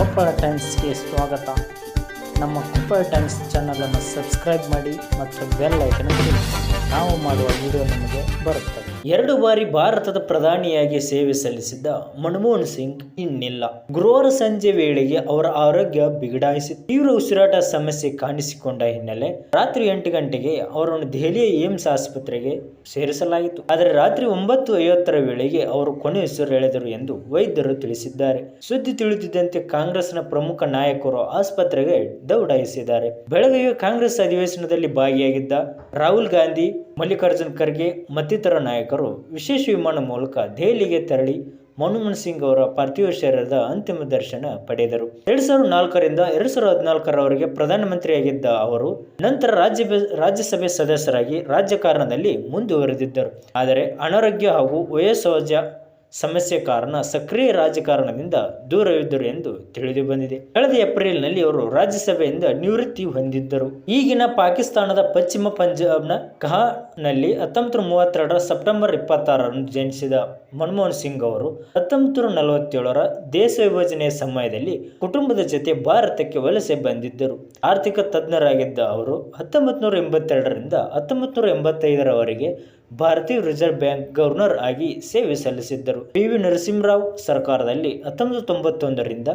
ಕೊಪ್ಪಳ ಟೈಮ್ಸ್ಗೆ ಸ್ವಾಗತ. ನಮ್ಮ ಕೊಪ್ಪಳ ಟೈಮ್ಸ್ ಚಾನಲನ್ನು ಸಬ್ಸ್ಕ್ರೈಬ್ ಮಾಡಿ ಮತ್ತು ಬೆಲ್ ಐಕನ್ ನಾವು ಮಾಡುವ ವಿಡಿಯೋ ನಿಮಗೆ ಬರುತ್ತದೆ ಎರಡು ಬಾರಿ ಭಾರತದ ಪ್ರಧಾನಿಯಾಗಿ ಸೇವೆ ಸಲ್ಲಿಸಿದ್ದ ಮನಮೋಹನ್ ಸಿಂಗ್ ಇನ್ನಿಲ್ಲ. ಗುರುವಾರ ಸಂಜೆ ವೇಳೆಗೆ ಅವರ ಆರೋಗ್ಯ ಬಿಗಡಾಯಿಸಿ ತೀವ್ರ ಉಸಿರಾಟ ಸಮಸ್ಯೆ ಕಾಣಿಸಿಕೊಂಡ ಹಿನ್ನೆಲೆ ರಾತ್ರಿ ಎಂಟು ಗಂಟೆಗೆ ಅವರನ್ನು ದೆಹಲಿಯ ಏಮ್ಸ್ ಆಸ್ಪತ್ರೆಗೆ ಸೇರಿಸಲಾಯಿತು. ಆದರೆ ರಾತ್ರಿ ಒಂಬತ್ತು ಐವತ್ತರ ವೇಳೆಗೆ ಅವರು ಕೊನೆ ಎಳೆದರು ಎಂದು ವೈದ್ಯರು ತಿಳಿಸಿದ್ದಾರೆ. ಸುದ್ದಿ ತಿಳಿದಿದ್ದಂತೆ ಕಾಂಗ್ರೆಸ್ನ ಪ್ರಮುಖ ನಾಯಕರು ಆಸ್ಪತ್ರೆಗೆ ದೌಡಾಯಿಸಿದ್ದಾರೆ. ಬೆಳಗ್ಗೆ ಕಾಂಗ್ರೆಸ್ ಅಧಿವೇಶನದಲ್ಲಿ ಭಾಗಿಯಾಗಿದ್ದ ರಾಹುಲ್ ಗಾಂಧಿ, ಮಲ್ಲಿಕಾರ್ಜುನ್ ಖರ್ಗೆ ಮತ್ತಿತರ ನಾಯಕರು ವಿಶೇಷ ವಿಮಾನ ಮೂಲಕ ದೆಹಲಿಗೆ ತೆರಳಿ ಮನಮೋಹನ್ ಸಿಂಗ್ ಅವರ ಪಾರ್ಥಿವ ಶರೀರದ ಅಂತಿಮ ದರ್ಶನ ಪಡೆದರು. ಎರಡ್ ಸಾವಿರದ ನಾಲ್ಕರಿಂದ ಎರಡ್ ಸಾವಿರದ ಹದಿನಾಲ್ಕರವರೆಗೆ ಪ್ರಧಾನಮಂತ್ರಿಯಾಗಿದ್ದ ಅವರು ನಂತರ ರಾಜ್ಯ ರಾಜ್ಯಸಭೆ ಸದಸ್ಯರಾಗಿ ರಾಜಕಾರಣದಲ್ಲಿ ಮುಂದುವರೆದಿದ್ದರು. ಆದರೆ ಅನಾರೋಗ್ಯ ಹಾಗೂ ವಯೋಸಹಜ ಸಮಸ್ಯೆ ಕಾರಣ ಸಕ್ರಿಯ ರಾಜಕಾರಣದಿಂದ ದೂರವಿದ್ದರು ಎಂದು ತಿಳಿದು ಬಂದಿದೆ ಕಳೆದ ಏಪ್ರಿಲ್ನಲ್ಲಿ ಅವರು ರಾಜ್ಯಸಭೆಯಿಂದ ನಿವೃತ್ತಿ ಹೊಂದಿದ್ದರು. ಈಗಿನ ಪಾಕಿಸ್ತಾನದ ಪಶ್ಚಿಮ ಪಂಜಾಬ್ನ ಕಹಾನಲ್ಲಿ ಹತ್ತೊಂಬತ್ತು ಮೂವತ್ತೆರಡರ ಸೆಪ್ಟೆಂಬರ್ ಇಪ್ಪತ್ತಾರರಂದು ಜನಿಸಿದ ಮನಮೋಹನ್ ಸಿಂಗ್ ಅವರು ಹತ್ತೊಂಬತ್ತು ನಲವತ್ತೇಳರ ದೇಶ ವಿಭಜನೆಯ ಸಮಯದಲ್ಲಿ ಕುಟುಂಬದ ಜೊತೆ ಭಾರತಕ್ಕೆ ವಲಸೆ ಬಂದಿದ್ದರು. ಆರ್ಥಿಕ ತಜ್ಞರಾಗಿದ್ದ ಅವರು ಹತ್ತೊಂಬತ್ತು ನೂರ ಎಂಬತ್ತೆರಡರಿಂದ ಹತ್ತೊಂಬತ್ತು ನೂರ ಎಂಬತ್ತೈದರವರೆಗೆ ಭಾರತೀಯ ರಿಸರ್ವ್ ಬ್ಯಾಂಕ್ ಗವರ್ನರ್ ಆಗಿ ಸೇವೆ ಸಲ್ಲಿಸಿದ್ದರು. ಪಿ. ವಿ. ನರಸಿಂಹರಾವ್ ಸರ್ಕಾರದಲ್ಲಿ ಹತ್ತೊಂಬತ್ತು ತೊಂಬತ್ತೊಂದರಿಂದ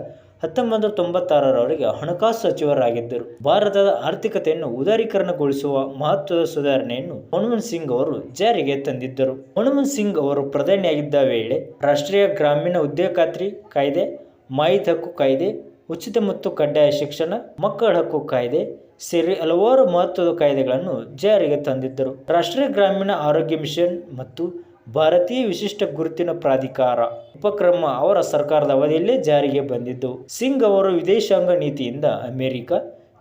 ಹತ್ತೊಂಬತ್ತು ತೊಂಬತ್ತಾರರವರೆಗೆ ಹಣಕಾಸು ಸಚಿವರಾಗಿದ್ದರು. ಭಾರತದ ಆರ್ಥಿಕತೆಯನ್ನು ಉದಾರೀಕರಣಗೊಳಿಸುವ ಮಹತ್ವದ ಸುಧಾರಣೆಯನ್ನು ಮನಮೋಹನ್ ಸಿಂಗ್ ಅವರು ಜಾರಿಗೆ ತಂದಿದ್ದರು. ಮನಮೋಹನ್ ಸಿಂಗ್ ಅವರು ಪ್ರಧಾನಿಯಾಗಿದ್ದ ವೇಳೆ ರಾಷ್ಟ್ರೀಯ ಗ್ರಾಮೀಣ ಉದ್ಯೋಗ ಖಾತ್ರಿ ಕಾಯ್ದೆ, ಮಾಹಿತಿ ಹಕ್ಕು ಕಾಯ್ದೆ, ಉಚಿತ ಮತ್ತು ಕಡ್ಡಾಯ ಶಿಕ್ಷಣ, ಮಕ್ಕಳ ಹಕ್ಕು ಕಾಯ್ದೆ ಸೇರಿ ಹಲವಾರು ಮಹತ್ವದ ಕಾಯ್ದೆಗಳನ್ನು ಜಾರಿಗೆ ತಂದಿದ್ದರು. ರಾಷ್ಟ್ರೀಯ ಗ್ರಾಮೀಣ ಆರೋಗ್ಯ ಮಿಷನ್ ಮತ್ತು ಭಾರತೀಯ ವಿಶಿಷ್ಟ ಗುರುತಿನ ಪ್ರಾಧಿಕಾರ ಉಪಕ್ರಮ ಅವರ ಸರ್ಕಾರದ ಅವಧಿಯಲ್ಲೇ ಜಾರಿಗೆ ಬಂದಿದ್ದವು ಸಿಂಗ್ ಅವರು ವಿದೇಶಾಂಗ ನೀತಿಯಿಂದ ಅಮೆರಿಕ,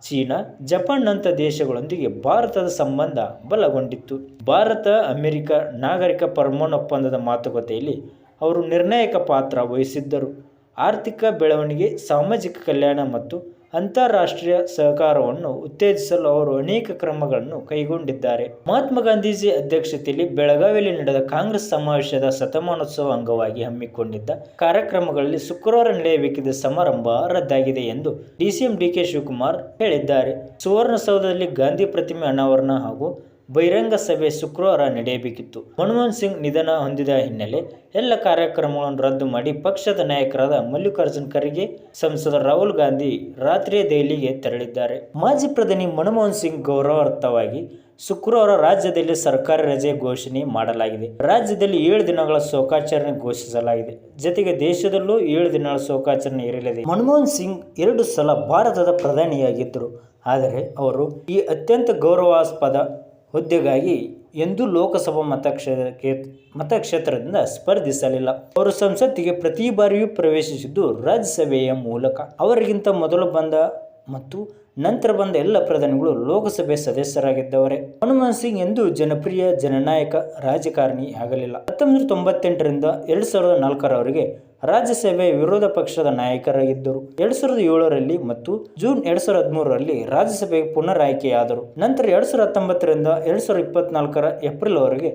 ಚೀನಾ, ಜಪಾನ್ನಂಥ ದೇಶಗಳೊಂದಿಗೆ ಭಾರತದ ಸಂಬಂಧ ಬಲಗೊಂಡಿತ್ತು. ಭಾರತ, ಅಮೆರಿಕ ನಾಗರಿಕ ಪರಮಾಣು ಒಪ್ಪಂದದ ಮಾತುಕತೆಯಲ್ಲಿ ಅವರು ನಿರ್ಣಾಯಕ ಪಾತ್ರ ವಹಿಸಿದ್ದರು. ಆರ್ಥಿಕ ಬೆಳವಣಿಗೆ, ಸಾಮಾಜಿಕ ಕಲ್ಯಾಣ ಮತ್ತು ಅಂತಾರಾಷ್ಟ್ರೀಯ ಸಹಕಾರವನ್ನು ಉತ್ತೇಜಿಸಲು ಅವರು ಅನೇಕ ಕ್ರಮಗಳನ್ನು ಕೈಗೊಂಡಿದ್ದಾರೆ. ಮಹಾತ್ಮ ಗಾಂಧೀಜಿ ಅಧ್ಯಕ್ಷತೆಯಲ್ಲಿ ಬೆಳಗಾವಿಯಲ್ಲಿ ನಡೆದ ಕಾಂಗ್ರೆಸ್ ಸಮಾವೇಶದ ಶತಮಾನೋತ್ಸವ ಅಂಗವಾಗಿ ಹಮ್ಮಿಕೊಂಡಿದ್ದ ಕಾರ್ಯಕ್ರಮಗಳಲ್ಲಿ ಶುಕ್ರವಾರ ನಡೆಯಬೇಕಿದ್ದ ಸಮಾರಂಭ ರದ್ದಾಗಿದೆ ಎಂದು ಡಿಸಿಎಂ ಡಿಕೆ ಶಿವಕುಮಾರ್ ಹೇಳಿದ್ದಾರೆ. ಸುವರ್ಣಸೌಧದಲ್ಲಿ ಗಾಂಧಿ ಪ್ರತಿಮೆ ಅನಾವರಣ ಹಾಗೂ ಬಹಿರಂಗ ಸಭೆ ಶುಕ್ರವಾರ ನಡೆಯಬೇಕಿತ್ತು. ಮನಮೋಹನ್ ಸಿಂಗ್ ನಿಧನ ಹೊಂದಿದ ಹಿನ್ನೆಲೆ ಎಲ್ಲ ಕಾರ್ಯಕ್ರಮಗಳನ್ನು ರದ್ದು ಮಾಡಿ ಪಕ್ಷದ ನಾಯಕರಾದ ಮಲ್ಲಿಕಾರ್ಜುನ್ ಖರ್ಗೆ, ಸಂಸದ ರಾಹುಲ್ ಗಾಂಧಿ ರಾತ್ರಿಯೇ ದೆಹಲಿಗೆ ತೆರಳಿದ್ದಾರೆ. ಮಾಜಿ ಪ್ರಧಾನಿ ಮನಮೋಹನ್ ಸಿಂಗ್ ಗೌರವಾರ್ಥವಾಗಿ ಶುಕ್ರವಾರ ರಾಜ್ಯದಲ್ಲಿ ಸರ್ಕಾರಿ ರಜೆ ಘೋಷಣೆ ಮಾಡಲಾಗಿದೆ. ರಾಜ್ಯದಲ್ಲಿ ಏಳು ದಿನಗಳ ಶೋಕಾಚರಣೆ ಘೋಷಿಸಲಾಗಿದೆ. ಜೊತೆಗೆ ದೇಶದಲ್ಲೂ ಏಳು ದಿನಗಳ ಶೋಕಾಚರಣೆ ಇರಲಿದೆ. ಮನಮೋಹನ್ ಸಿಂಗ್ ಎರಡು ಸಲ ಭಾರತದ ಪ್ರಧಾನಿಯಾಗಿದ್ದರು. ಆದರೆ ಅವರು ಈ ಅತ್ಯಂತ ಗೌರವಾಸ್ಪದ ಹುದ್ದೆಗಾಗಿ ಎಂದೂ ಲೋಕಸಭಾ ಮತಕ್ಷೇತ್ರಕ್ಕೆ ಮತಕ್ಷೇತ್ರದಿಂದ ಸ್ಪರ್ಧಿಸಲಿಲ್ಲ. ಅವರು ಸಂಸತ್ತಿಗೆ ಪ್ರತಿ ಬಾರಿಯೂ ಪ್ರವೇಶಿಸಿದ್ದು ರಾಜ್ಯಸಭೆಯ ಮೂಲಕ. ಅವರಿಗಿಂತ ಮೊದಲು ಬಂದ ಮತ್ತು ನಂತರ ಬಂದ ಎಲ್ಲ ಪ್ರಧಾನಿಗಳು ಲೋಕಸಭೆ ಸದಸ್ಯರಾಗಿದ್ದವರೇ. ಮನಮೋಹನ್ ಸಿಂಗ್ ಎಂದು ಜನಪ್ರಿಯ ಜನನಾಯಕ ರಾಜಕಾರಣಿ ಆಗಲಿಲ್ಲ. ಹತ್ತೊಂಬತ್ತು ತೊಂಬತ್ತೆಂಟರಿಂದ ಎರಡು ಸಾವಿರದ ನಾಲ್ಕರವರೆಗೆ ರಾಜ್ಯಸಭೆಯ ವಿರೋಧ ಪಕ್ಷದ ನಾಯಕರಾಗಿದ್ದರು. ಎರಡ್ ಸಾವಿರದ ಏಳರಲ್ಲಿ ಮತ್ತು ಜೂನ್ ಎರಡ್ ಸಾವಿರದ ಹದಿಮೂರರಲ್ಲಿ ರಾಜ್ಯಸಭೆಗೆ ಪುನರ್ ಆಯ್ಕೆಯಾದರು. ನಂತರ ಎರಡ್ ಸಾವಿರದ ಹತ್ತೊಂಬತ್ತರಿಂದ ಎರಡ್ ಸಾವಿರದ ಇಪ್ಪತ್ನಾಲ್ಕರ ಏಪ್ರಿಲ್ ವರೆಗೆ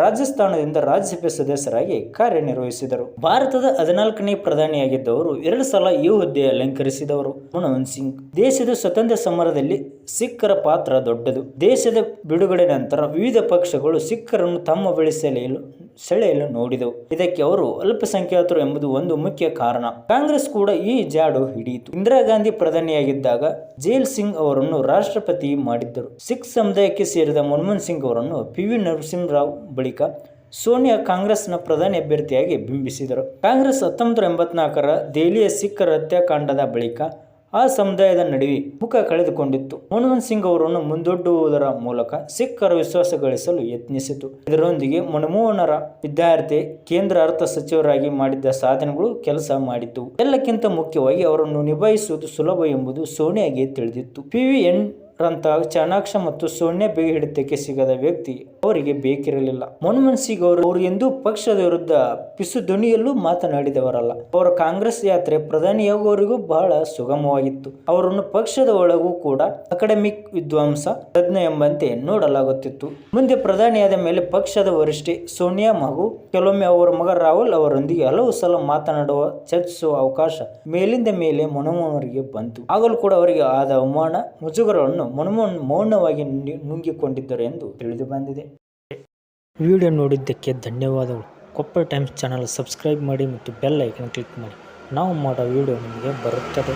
ರಾಜಸ್ಥಾನದಿಂದ ರಾಜ್ಯಸಭೆ ಸದಸ್ಯರಾಗಿ ಕಾರ್ಯನಿರ್ವಹಿಸಿದರು. ಭಾರತದ ಹದಿನಾಲ್ಕನೇ ಪ್ರಧಾನಿಯಾಗಿದ್ದವರು ಎರಡು ಸಲ ಈ ಹುದ್ದೆ ಅಲಂಕರಿಸಿದವರು. ಮನಮೋಹನ್ ಸಿಂಗ್, ದೇಶದ ಸ್ವತಂತ್ರ ಸಮರದಲ್ಲಿ ಸಿಖ್ಖರ ಪಾತ್ರ ದೊಡ್ಡದು. ದೇಶದ ಬಿಡುಗಡೆ ನಂತರ ವಿವಿಧ ಪಕ್ಷಗಳು ಸಿಖ್ಖರನ್ನು ತಮ್ಮ ಬಳಿ ಸೆಳೆಯಲು ಸೆಳೆಯಲು ನೋಡಿದವು. ಇದಕ್ಕೆ ಅವರು ಅಲ್ಪಸಂಖ್ಯಾತರು ಎಂಬುದು ಒಂದು ಮುಖ್ಯ ಕಾರಣ. ಕಾಂಗ್ರೆಸ್ ಕೂಡ ಈ ಜಾಡು ಹಿಡಿಯಿತು. ಇಂದಿರಾ ಗಾಂಧಿ ಪ್ರಧಾನಿಯಾಗಿದ್ದಾಗ ಜೈಲ್ ಸಿಂಗ್ ಅವರನ್ನು ರಾಷ್ಟ್ರಪತಿ ಮಾಡಿದ್ದರು. ಸಿಖ್ ಸಮುದಾಯಕ್ಕೆ ಸೇರಿದ ಮನಮೋಹನ್ ಸಿಂಗ್ ಅವರನ್ನು ಪಿ ವಿ ನರಸಿಂಹರಾವ್ ಬಳಿಕ ಸೋನಿಯಾ ಕಾಂಗ್ರೆಸ್ನ ಪ್ರಧಾನಿ ಅಭ್ಯರ್ಥಿಯಾಗಿ ಬಿಂಬಿಸಿದರು. ಕಾಂಗ್ರೆಸ್ ಹತ್ತೊಂಬತ್ತು ಎಂಬತ್ನಾಲ್ಕರ ದೆಹಲಿಯ ಸಿಖ್ಖರ ಹತ್ಯಾಕಾಂಡದ ಬಳಿಕ ಆ ಸಮುದಾಯದ ನಡುವೆ ಮುಖ ಕಳೆದುಕೊಂಡಿತ್ತು. ಮನಮೋಹನ್ ಸಿಂಗ್ ಅವರನ್ನು ಮುಂದೊಡ್ಡುವುದರ ಮೂಲಕ ಸಿಖ್ಖರ ವಿಶ್ವಾಸ ಗಳಿಸಲು ಯತ್ನಿಸಿತು. ಇದರೊಂದಿಗೆ ಮನಮೋಹನರ ವಿದ್ಯಾರ್ಥಿ ಕೇಂದ್ರ ಅರ್ಥ ಸಚಿವರಾಗಿ ಮಾಡಿದ್ದ ಸಾಧನೆಗಳು ಕೆಲಸ ಮಾಡಿತು ಎಲ್ಲಕ್ಕಿಂತ ಮುಖ್ಯವಾಗಿ ಅವರನ್ನು ನಿಭಾಯಿಸುವುದು ಸುಲಭ ಎಂಬುದು ಸೋನಿಯಾಗೆ ತಿಳಿದಿತ್ತು. ಪಿ ವಿ ಎನ್ ರಂತಹ ಚಾಣಾಕ್ಷ ಮತ್ತು ಸೋನಿಯಾ ಬೇಗ ಹಿಡಿತಕ್ಕೆ ಸಿಗದ ವ್ಯಕ್ತಿ ಅವರಿಗೆ ಬೇಕಿರಲಿಲ್ಲ. ಮನಮೋಹನ್ ಸಿಂಗ್ ಅವರು ಅವರು ಎಂದೂ ಪಕ್ಷದ ವಿರುದ್ಧ ಪಿಸು ಧ್ವನಿಯಲ್ಲೂ ಮಾತನಾಡಿದವರಲ್ಲ. ಅವರ ಕಾಂಗ್ರೆಸ್ ಯಾತ್ರೆ ಪ್ರಧಾನಿಯಾಗುವವರಿಗೂ ಬಹಳ ಸುಗಮವಾಗಿತ್ತು. ಅವರನ್ನು ಪಕ್ಷದ ಒಳಗೂ ಕೂಡ ಅಕಾಡೆಮಿಕ್ ವಿದ್ವಾಂಸ ತಜ್ಞ ಎಂಬಂತೆ ನೋಡಲಾಗುತ್ತಿತ್ತು. ಮುಂದೆ ಪ್ರಧಾನಿಯಾದ ಮೇಲೆ ಪಕ್ಷದ ವರಿಷ್ಠೆ ಸೋನಿಯಾ ಹಾಗೂ ಕೆಲವೊಮ್ಮೆ ಅವರ ಮಗ ರಾಹುಲ್ ಅವರೊಂದಿಗೆ ಹಲವು ಸಲ ಮಾತನಾಡುವ ಚರ್ಚಿಸುವ ಅವಕಾಶ ಮೇಲಿಂದ ಮೇಲೆ ಮನಮೋಹನ್ರಿಗೆ ಬಂತು. ಆಗಲೂ ಕೂಡ ಅವರಿಗೆ ಆದ ಅವಮಾನ, ಮುಜುಗರವನ್ನು ಮನಮೋಹನ್ ಮೌನವಾಗಿ ನುಂಗಿ- ನುಂಗಿಕೊಂಡಿದ್ದರು ಎಂದು ತಿಳಿದು ಬಂದಿದೆ. ವಿಡಿಯೋ ನೋಡಿದ್ದಕ್ಕೆ ಧನ್ಯವಾದಗಳು. ಕೊಪ್ಪಳ ಟೈಮ್ಸ್ ಚಾನಲ್ ಸಬ್ಸ್ಕ್ರೈಬ್ ಮಾಡಿ ಮತ್ತು ಬೆಲ್ ಐಕನ್ ಕ್ಲಿಕ್ ಮಾಡಿ. ನಾವು ಮಾಡೋ ವಿಡಿಯೋ ನಿಮಗೆ ಬರುತ್ತದೆ.